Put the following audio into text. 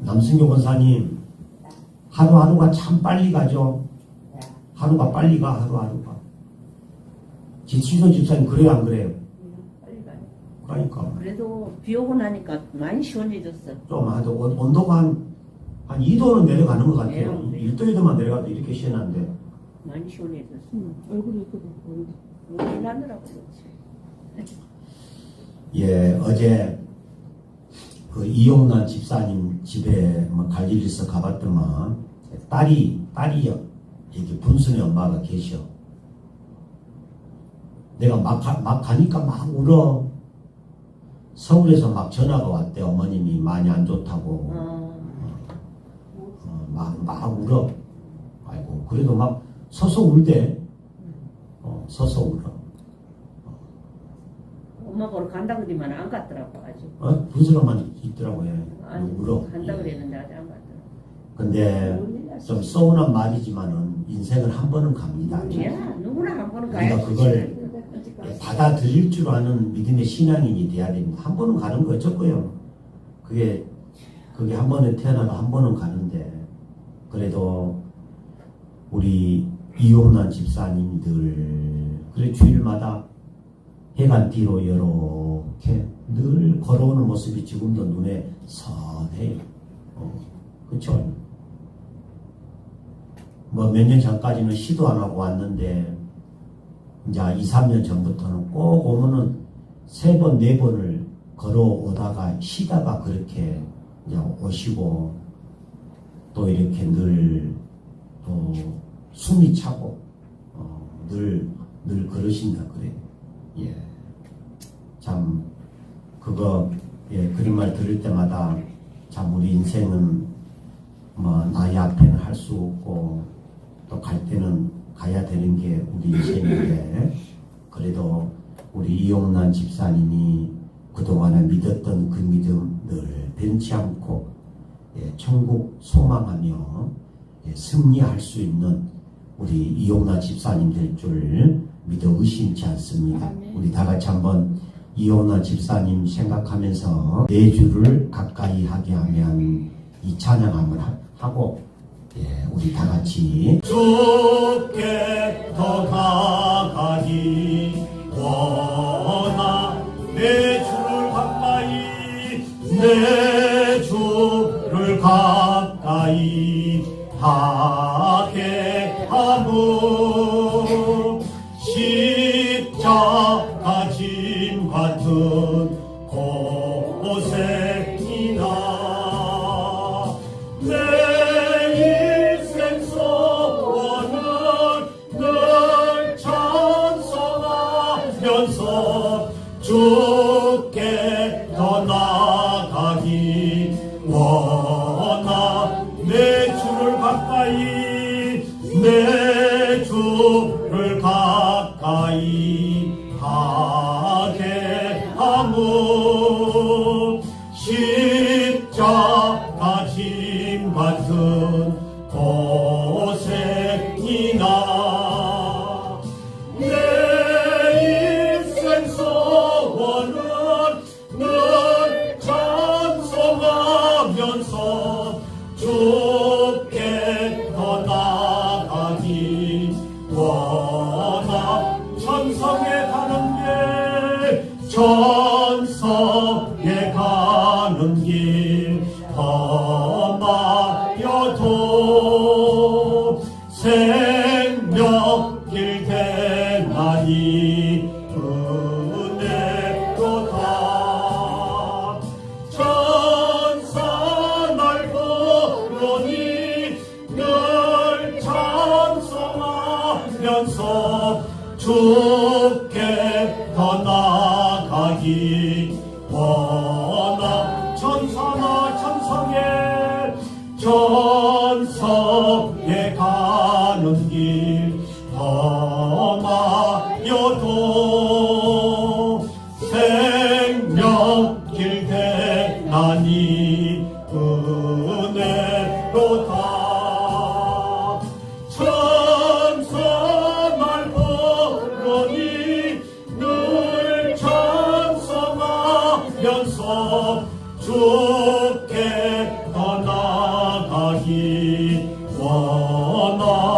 남승교 권사님 하루하루가 참 빨리 가죠. 하루가 빨리 가 하루하루가. 지치선 집사님 그래요 안 그래요? 빨리 가요. 그러니까 그래도 비 오고 나니까 많이 시원해졌어. 좀 온- 온도가 한, 한 2도는 내려가는 것 같아요. 네. 1도 2도만 내려가도 이렇게 시원한데 많이 시원해졌어. 응, 얼굴이 이렇게 됐고. 눈이 나느라고 그렇지. 예 어제 그 이용란 집사님 집에 뭐갈 일 있어 가봤더만 딸이 딸이요 여기 분순의 엄마가 계셔. 내가 막, 가, 막 가니까 막 울어. 서울에서 막 전화가 왔대 어머님이 많이 안 좋다고 어, 어, 막, 막 울어. 아이고 그래도 막 서서 울대. 어, 서서 울어. 엄마 보러 간다 그러지만 안 갔더라고 아직. 어? 분수로만 있더라고 요 아니 울어. 간다 예. 그랬는데 아직 안 갔더라고. 근데 좀 서운한 말이지만은 인생은 한 번은 갑니다. 야 누구나 한 번은 우리가 가야지. 그걸 예, 받아들일 줄 아는 믿음의 신앙인이 돼야 됩니다. 한 번은 가는 거 어쩌고요. 그게 그게 한 번에 태어나도 한 번은 가는데 그래도 우리 이혼한 집사님들 그래 주일마다 해간 뒤로 이렇게 늘 걸어오는 모습이 지금도 눈에 선해요. 어, 그렇죠? 뭐몇 년 전까지는 시도 안 하고 왔는데 이제 2, 3년 전부터는 꼭 오면은 세 번, 네 번을 걸어오다가 쉬다가 그렇게 이제 오시고 또 이렇게 늘 또 숨이 차고 어, 늘, 늘 그러신다 그래. 예. 참 그거 예, 그런 말 들을 때마다 참 우리 인생은 뭐 나이 앞에는 할 수 없고 또 갈 때는 가야 되는 게 우리 인생인데 그래도 우리 이용란 집사님이 그동안에 믿었던 그 믿음 늘 변치 않고 예, 천국 소망하며 예, 승리할 수 있는 우리 이용란 집사님 될 줄 믿어 의심치 않습니다. 우리 다 같이 한번 이용란 집사님 생각하면서 내 주를 가까이 하게 하면 이 찬양 한번 하- 하고 예, 우리 다 같이. 주께 더 가까이 원하 내 주를 가까이 내 주를 가까이 하 주께 더 나가기 원하 내 주를 가까이 하무 십자가 짐 같은 고생이나 내 인생 소원은 늘 찬송하면서 주께 더 나가기 원하 천성에 가는 길천 생명길 대나니 은혜로다. 천사 날 보니 늘 찬송하면서 주께 더 나가기 원 은혜로 다 찬송할 버러니 늘 찬송하면서 주께 나아가기 원하